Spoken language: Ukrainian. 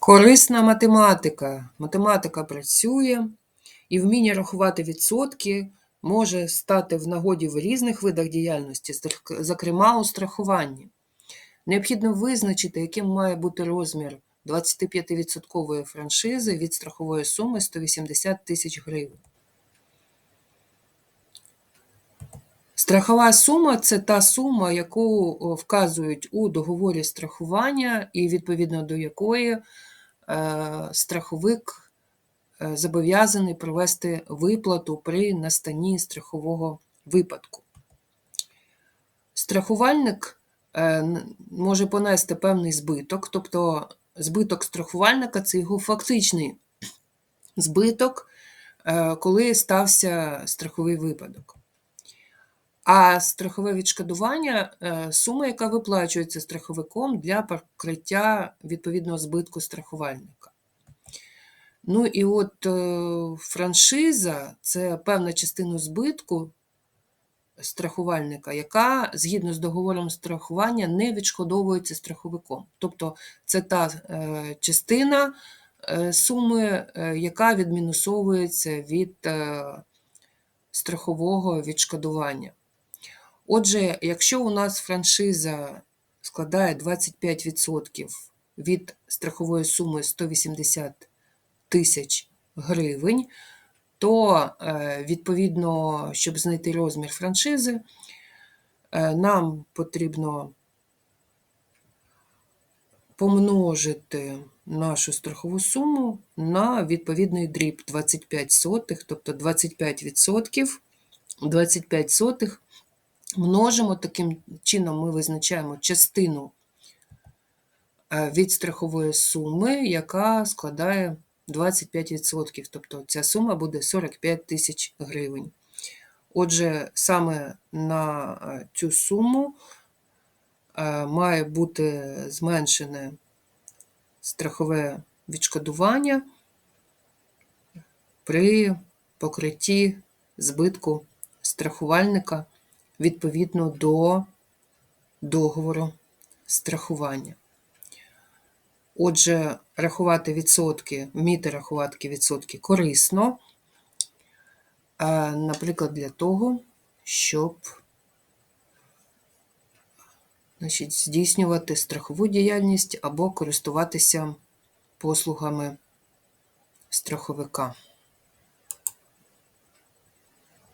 Корисна математика. Математика працює, і вміння рахувати відсотки може стати в нагоді в різних видах діяльності, зокрема у страхуванні. Необхідно визначити, яким має бути розмір 25% франшизи від страхової суми 180 тисяч гривень. Страхова сума це та сума, яку вказують у договорі страхування, і відповідно до якої е, страховик е, зобов'язаний провести виплату при настанні страхового випадку. Страхувальник е, може понести певний збиток, тобто збиток страхувальника це його фактичний збиток, коли стався страховий випадок. А страхове відшкодування е, сума, яка виплачується страховиком для покриття відповідного збитку страхувальника. Ну і от е, франшиза це певна частина збитку страхувальника, яка згідно з договором страхування не відшкодовується страховиком. Тобто це та е, частина суми, яка відмінусовується від страхового відшкодування. Отже, якщо у нас франшиза складає 25% від страхової суми 180 тисяч гривень, то е, відповідно, щоб знайти розмір франшизи, е, нам потрібно помножити нашу страхову суму на відповідний дріб 25 сотих, тобто 25%, 25 сотих множимо, таким чином ми визначаємо частину е, від страхової суми, яка складає 25%, тобто ця сума буде 45 тисяч гривень. Отже, саме на е, цю суму е, має бути зменшене страхове відшкодування при покритті збитку страхувальника відповідно до договору страхування. Отже, рахувати відсотки, вміти рахувати відсотки корисно, наприклад, для того, щоб значить, здійснювати страхову діяльність або користуватися послугами страховика.